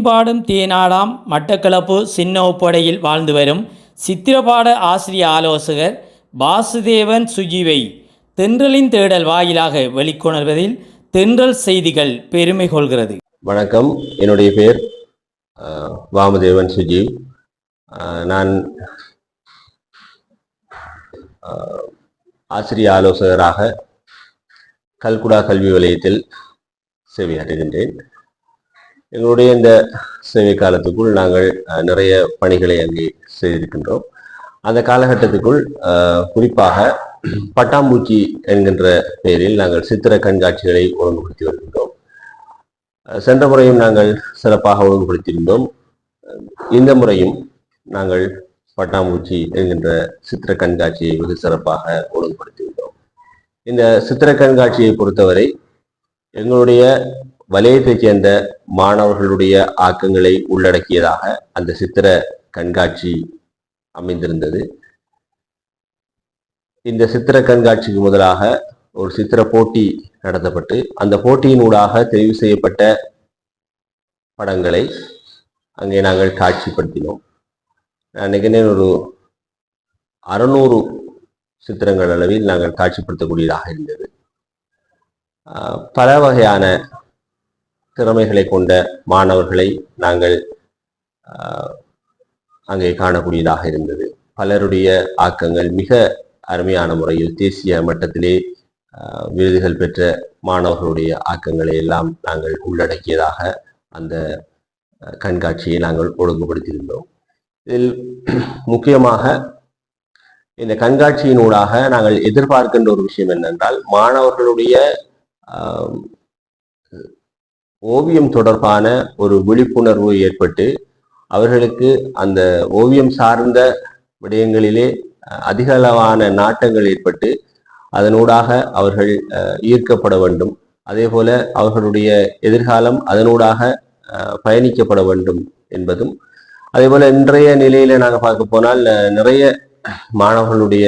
தென்பாடும் தேனாடாம் மட்டக்களப்பு சின்ன ஒப்படையில் வாழ்ந்து வரும் சித்திரபாட ஆசிரிய ஆலோசகர் வாசுதேவன் சுஜீவை தென்றலின் தேடல் வாயிலாக வெளிக்கொணர்வதில் தென்றல் செய்திகள் பெருமை கொள்கிறது. வணக்கம். என்னுடைய பேர் வாமதேவன் சுஜீவ் நான் ஆசிரிய ஆலோசகராக கல்குடா கல்வி வலயத்தில் சேவையாற்றுகின்றேன். எங்களுடைய இந்த சேவை காலத்துக்குள் நாங்கள் நிறைய பணிகளை அங்கே செய்திருக்கின்றோம். அந்த காலகட்டத்துக்குள் குறிப்பாக பட்டாம்பூச்சி என்கின்ற பெயரில் நாங்கள் சித்திர கண்காட்சிகளை ஒழுங்குபடுத்தி வருகின்றோம். சென்ற முறையும் நாங்கள் சிறப்பாக ஒழுங்குபடுத்தியிருந்தோம். இந்த முறையும் நாங்கள் பட்டாம்பூச்சி என்கின்ற சித்திர கண்காட்சியை வெகு சிறப்பாக ஒழுங்குபடுத்தியிருந்தோம். இந்த சித்திர கண்காட்சியை பொறுத்தவரை எங்களுடைய வலயத்தைச் சேர்ந்த மாணவர்களுடைய ஆக்கங்களை உள்ளடக்கியதாக அந்த சித்திர கண்காட்சி அமைந்திருந்தது. இந்த சித்திர கண்காட்சிக்கு முதலாக ஒரு சித்திர போட்டி நடத்தப்பட்டு அந்த போட்டியினூடாக தெரிவு செய்யப்பட்ட படங்களை அங்கே நாங்கள் காட்சிப்படுத்தினோம். நான் நினைக்கிறேன் ஒரு அறுநூறு சித்திரங்கள் அளவில் நாங்கள் காட்சிப்படுத்தக்கூடியதாக இருந்தது. பல வகையான திறமைகளை கொண்ட மாணவர்களை நாங்கள் அங்கே காணக்கூடியதாக இருந்தது. பலருடைய ஆக்கங்கள் மிக அருமையான முறையில் தேசிய மட்டத்திலே விருதுகள் பெற்ற மாணவர்களுடைய ஆக்கங்களை எல்லாம் நாங்கள் உள்ளடக்கியதாக அந்த கண்காட்சியை நாங்கள் ஒழுங்குபடுத்தியிருந்தோம். இதில் முக்கியமாக இந்த கண்காட்சியினூடாக நாங்கள் எதிர்பார்க்கின்ற ஒரு விஷயம் என்னென்றால் மாணவர்களுடைய ஓவியம் தொடர்பான ஒரு விழிப்புணர்வு ஏற்பட்டு அவர்களுக்கு அந்த ஓவியம் சார்ந்த விடயங்களிலே அதிகளவான அதிக அளவான நாட்டங்கள் ஏற்பட்டு அதனூடாக அவர்கள் ஈர்க்கப்பட வேண்டும். அதே போல அவர்களுடைய எதிர்காலம் அதனூடாக பயணிக்கப்பட வேண்டும் என்பதும். அதே போல இன்றைய நிலையில நாங்கள் பார்க்க போனால் நிறைய மாணவர்களுடைய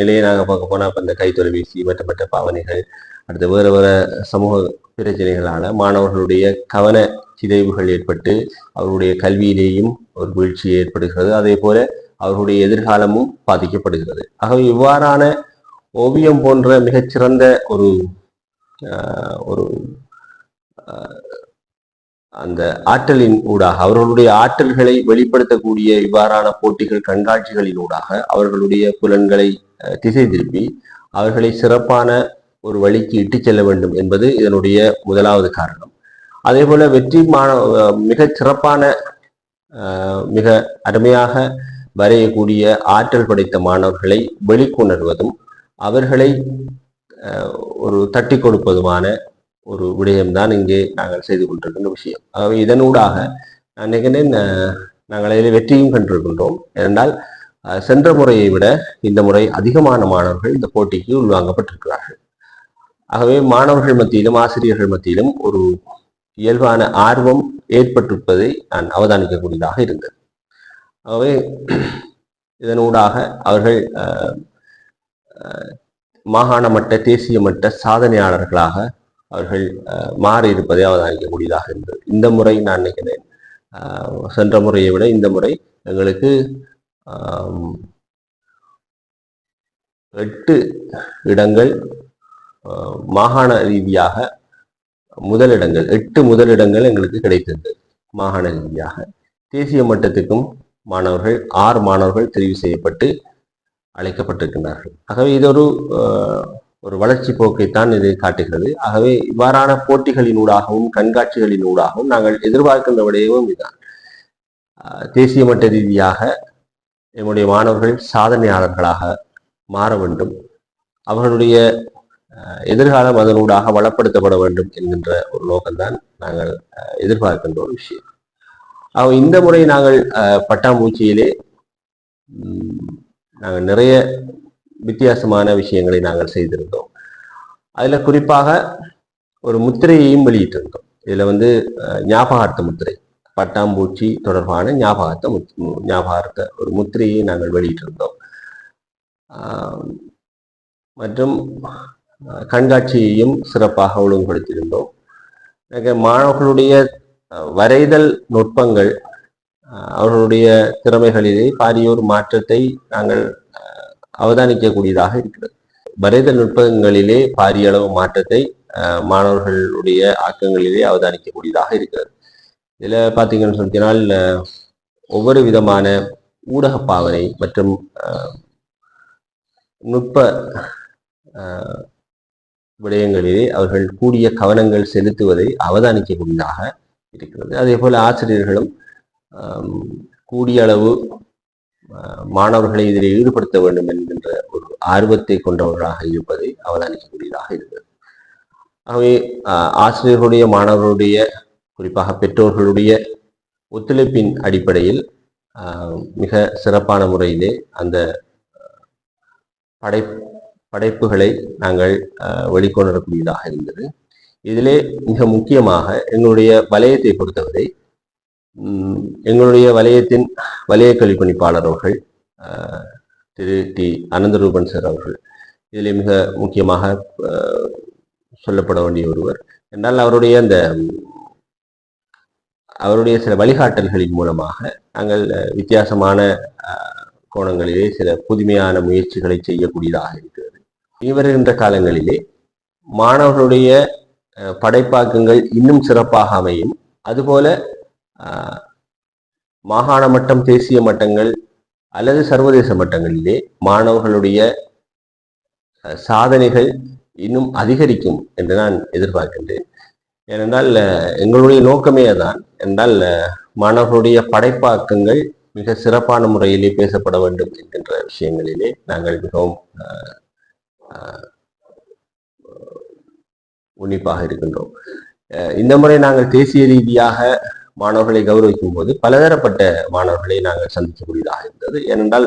நிலையை நாங்கள் பார்க்க போனால் இப்போ இந்த கைத்தொலைபேசி மற்ற மற்ற பாவனைகள் அடுத்து வேறு வேறு சமூக பிரச்சனைகளான மாணவர்களுடைய கவன சிதைவுகள் ஏற்பட்டு அவருடைய கல்வியிலேயும் ஒரு வீழ்ச்சி ஏற்படுகிறது. அதே போல அவர்களுடைய எதிர்காலமும் பாதிக்கப்படுகிறது. ஆகவே இவ்வாறான ஓவியம் போன்ற மிகச்சிறந்த ஒரு ஒரு அந்த ஆற்றலின் ஊடாக அவர்களுடைய ஆற்றல்களை வெளிப்படுத்தக்கூடிய இவ்வாறான போட்டிகள் கண்காட்சிகளின் ஊடாக அவர்களுடைய புலன்களை திசை திருப்பி அவர்களை சிறப்பான ஒரு வழிக்கு இட்டு செல்ல வேண்டும் என்பது இதனுடைய முதலாவது காரணம். அதே போல வெற்றி மாணவ மிக சிறப்பான மிக அருமையாக வரையக்கூடிய ஆற்றல் படைத்த மாணவர்களை வெளிக்கொணர்வதும் அவர்களை ஒரு தட்டி கொடுப்பதுமான ஒரு விடயம்தான் இங்கே நாங்கள் செய்து கொண்டிருக்கின்ற விஷயம். ஆகவே இதனூடாக நான் நினைக்கிறேன் நாங்கள் அதில் வெற்றியும் கண்டிருக்கின்றோம். ஏனென்றால் சென்ற முறையை விட இந்த முறை அதிகமான மாணவர்கள் இந்த போட்டிக்கு உள்வாங்கப்பட்டிருக்கிறார்கள் ஆகவே மாணவர்கள் மத்தியிலும் ஆசிரியர்கள் மத்தியிலும் ஒரு இயல்பான ஆர்வம் ஏற்பட்டிருப்பதை நான் அவதானிக்கக்கூடியதாக இருந்தது. ஆகவே இதனூடாக அவர்கள் ஆஹ், மாகாண மட்ட தேசிய மட்ட சாதனையாளர்களாக அவர்கள் மாறியிருப்பதை மாறி இருப்பதை அவதானிக்கக்கூடியதாக இருந்தது. இந்த முறை நான் நினைக்கிறேன் ஆஹ், சென்ற முறையை விட இந்த முறை எங்களுக்கு எட்டு இடங்கள் மாகாண ரீதியாக முதலிடங்கள் எட்டு முதலிடங்கள் எங்களுக்கு கிடைத்தது. மாகாண ரீதியாக. தேசிய மட்டத்துக்கும் மாணவர்கள் ஆறு மாணவர்கள் தெரிவு செய்யப்பட்டு அழைக்கப்பட்டிருக்கின்றார்கள். ஆகவே இது ஒரு ஒரு வளர்ச்சி போக்கைத்தான் இது காட்டுகிறது. ஆகவே இவ்வாறான போட்டிகளினூடாகவும் கண்காட்சிகளினூடாகவும் நாங்கள் எதிர்பார்க்கின்ற விடயமும் இதுதான். தேசிய மட்ட ரீதியாக எம்முடைய மாணவர்கள் சாதனையாளர்களாக மாற வேண்டும். அவர்களுடைய எதிர்காலம் அதனூடாக வளப்படுத்தப்பட வேண்டும் என்கின்ற ஒரு நோக்கம்தான் நாங்கள் அஹ், எதிர்பார்க்கின்ற ஒரு விஷயம். ஆக இந்த முறை நாங்கள் அஹ், பட்டாம்பூச்சியிலே நாங்கள் நிறைய வித்தியாசமான விஷயங்களை நாங்கள் செய்திருந்தோம். அதில் குறிப்பாக ஒரு முத்திரையையும் வெளியிட்டிருந்தோம். இதில் வந்து அஹ், ஞாபகார்த்த முத்திரை பட்டாம்பூச்சி தொடர்பான ஞாபகார்த்த முத் ஞாபகார்த்த ஒரு முத்திரையை நாங்கள் வெளியிட்டிருந்தோம். ஆஹ், மற்றும் கண்காட்சியையும் சிறப்பாக ஒழுங்குபடுத்தியிருந்தோம். மாணவர்களுடைய வரைதல் நுட்பங்கள் அஹ், அவர்களுடைய திறமைகளிலே பாரியோர் மாற்றத்தை நாங்கள் அஹ், அவதானிக்கக்கூடியதாக இருக்கிறது. வரைதல் நுட்பங்களிலே பாரிய அளவு மாற்றத்தை அஹ், மாணவர்களுடைய ஆக்கங்களிலே அவதானிக்கக்கூடியதாக இருக்கிறது. இதில் பார்த்தீங்கன்னு சொன்னால் ஒவ்வொரு விதமான ஊடக பாவனை மற்றும் நுட்ப விடயங்களிலே அவர்கள் கூடிய கவனங்கள் செலுத்துவதை அவதானிக்கக்கூடியதாக இருக்கிறது. அதே போல ஆசிரியர்களும் கூடிய அளவு மாணவர்களை இதில் ஈடுபடுத்த வேண்டும் என்கின்ற ஒரு ஆர்வத்தை கொண்டவர்களாக இருப்பதை அவதானிக்கக்கூடியதாக இருக்கிறது. ஆகவே ஆசிரியர்களுடைய மாணவர்களுடைய குறிப்பாக பெற்றோர்களுடைய ஒத்துழைப்பின் அடிப்படையில் ஆஹ், மிக சிறப்பான முறையிலே அந்த படை படைப்புகளை நாங்கள் ஆஹ், வெளிக்கொணரக்கூடியதாக இருந்தது. இதிலே மிக முக்கியமாக எங்களுடைய வலயத்தை பொறுத்தவரை உம், எங்களுடைய வலயத்தின் வலய கழிப்பணிப்பாளர்கள் அவர்கள் ஆஹ், திரு டி. அனந்தரூபன் சார் அவர்கள் இதிலே மிக முக்கியமாக சொல்லப்பட வேண்டிய ஒருவர். என்றால் அவருடைய அந்த அவருடைய சில வழிகாட்டல்களின் மூலமாக நாங்கள் வித்தியாசமான அஹ், கோணங்களிலே சில புதுமையான முயற்சிகளை செய்யக்கூடியதாக இருக்கிறது. இனி வருகின்ற காலங்களிலே மாணவர்களுடைய அஹ், படைப்பாக்கங்கள் இன்னும் சிறப்பாக அமையும். அதுபோல மாகாண மட்டம் தேசிய மட்டங்கள் அல்லது சர்வதேச மட்டங்களிலே மாணவர்களுடைய அஹ், சாதனைகள் இன்னும் அதிகரிக்கும் என்று நான் எதிர்பார்க்கின்றேன். ஏனென்றால் எங்களுடைய நோக்கமே தான் என்றால் மாணவர்களுடைய படைப்பாக்கங்கள் மிக சிறப்பான முறையிலே பேசப்பட வேண்டும் என்கின்ற விஷயங்களிலே நாங்கள் மிகவும் அஹ், உன்னிப்பாக இருக்கின்றோம். அஹ், இந்த முறை நாங்கள் தேசிய ரீதியாக மாணவர்களை கௌரவிக்கும் போது பலதரப்பட்ட மாணவர்களை நாங்கள் சந்திக்கக்கூடியதாக இருந்தது. ஏனென்றால்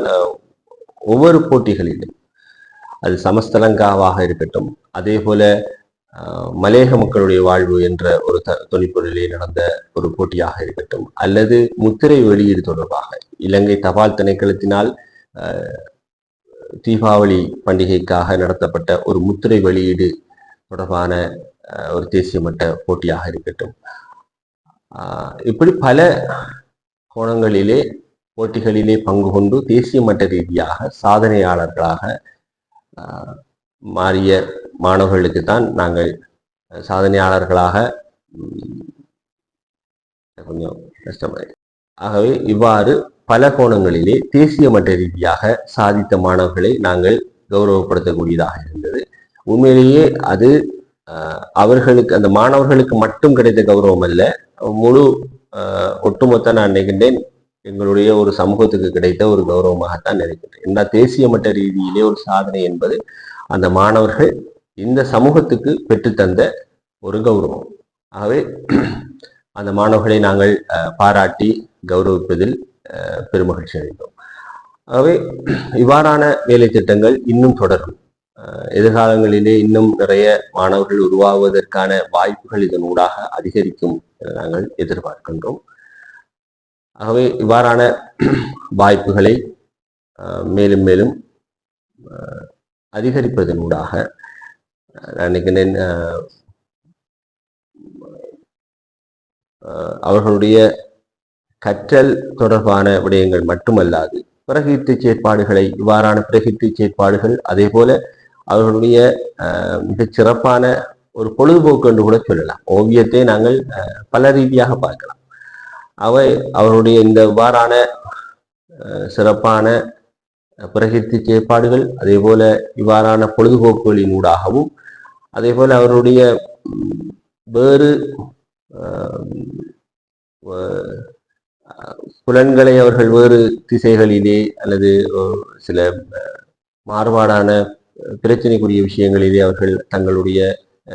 ஒவ்வொரு போட்டிகளிலும் அது சமஸ்தலங்காவாக இருக்கட்டும் அதே போல ஆஹ், மக்களுடைய வாழ்வு என்ற ஒரு த தொனிப்பொருளிலே நடந்த ஒரு போட்டியாக இருக்கட்டும் அல்லது முத்திரை வெளியீடு தொடர்பாக இலங்கை தபால் திணைக்களத்தினால் ஆஹ், தீபாவளி பண்டிகைக்காக நடத்தப்பட்ட ஒரு முத்திரை வெளியீடு தொடர்பான ஒரு தேசிய மட்ட போட்டியாக இருக்கட்டும். இப்படி பல கோணங்களிலே போட்டிகளிலே பங்கு கொண்டு தேசிய மட்ட ரீதியாக சாதனையாளர்களாக மாறிய மாணவர்களுக்கு தான் நாங்கள் சாதனையாளர்களாக கொஞ்சம் கஷ்டமாயிடுச்சு ஆகவே இவ்வாறு பல கோணங்களிலே தேசிய மட்ட ரீதியாக சாதித்த மாணவர்களை நாங்கள் கௌரவப்படுத்தக்கூடியதாக இருந்தது. உண்மையிலேயே அது அவர்களுக்கு அந்த மாணவர்களுக்கு மட்டும் கிடைத்த கௌரவம் அல்ல. முழு ஒட்டுமொத்த நான் நினைக்கின்றேன் எங்களுடைய ஒரு சமூகத்துக்கு கிடைத்த ஒரு கௌரவமாகத்தான் நினைக்கின்றேன் என்ன தேசிய மட்ட ரீதியிலே ஒரு சாதனை என்பது அந்த மாணவர்கள் இந்த சமூகத்துக்கு பெற்றுத்தந்த ஒரு கௌரவம். ஆகவே அந்த மாணவர்களை நாங்கள் பாராட்டி கௌரவிப்பதில் பெருமகிழ்ச்சி அடைந்தோம் ஆகவே இவ்வாறான வேலை திட்டங்கள் இன்னும் தொடரும். அஹ், எதிர்காலங்களிலே இன்னும் நிறைய மாணவர்கள் உருவாவதற்கான வாய்ப்புகள் இதன் ஊடாக அதிகரிக்கும் என நாங்கள் எதிர்பார்க்கின்றோம். ஆகவே இவ்வாறான வாய்ப்புகளை அஹ், மேலும் மேலும் அஹ், அதிகரிப்பதனூடாக நான் நினைக்கிறேன் அஹ், அஹ், அவர்களுடைய கற்றல் தொடர்பான விடயங்கள் மட்டுமல்லாது பிரகிருத்தி செயற்பாடுகளை இவ்வாறான பிரகிருத்தி செயற்பாடுகள் அதே போல அவர்களுடைய அஹ், மிகச் சிறப்பான ஒரு பொழுதுபோக்கு என்று கூட சொல்லலாம். ஓவியத்தை நாங்கள் பல ரீதியாக பார்க்கலாம். அவை அவருடைய இந்த இவ்வாறான சிறப்பான அஹ், செயற்பாடுகள் அதே போல இவ்வாறான பொழுதுபோக்குகளின் ஊடாகவும் அதே போல அவருடைய வேறு புலன்களை அவர்கள் வேறு திசைகளிலே அல்லது சில மாறுபாடான பிரச்சனைக்குரிய விஷயங்களிலே அவர்கள் தங்களுடைய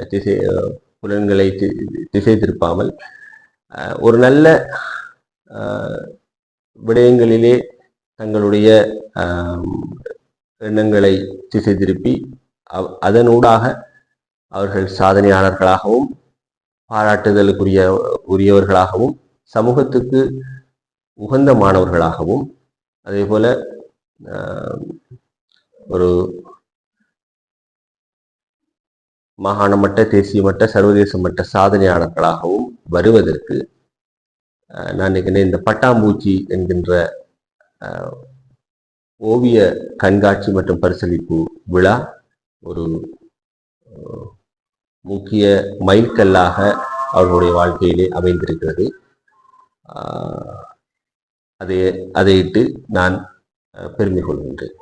திசை புலன்களை தி- திசை திருப்பாமல் ஒரு நல்ல விடயங்களிலே தங்களுடைய எண்ணங்களை திசை திருப்பி அதனூடாக அவர்கள் சாதனையாளர்களாகவும் பாராட்டுதலுக்குரிய உரியவர்களாகவும் சமூகத்துக்கு உகந்த மாணவர்களாகவும் அதே போல ஒரு மாகாண மட்ட தேசிய மட்ட சர்வதேச மட்ட சாதனையாளர்களாகவும் வருவதற்கு நான் நினைக்கிறேன் இந்த பட்டாம்பூச்சி என்கின்ற ஓவிய கண்காட்சி மற்றும் பரிசளிப்பு விழா ஒரு முக்கிய மைல்கல்லாக அவர்களுடைய வாழ்க்கையிலே அமைந்திருக்கிறது. ஆஹ் அதை அதையிட்டு நான் பெருமை கொள்கின்றேன்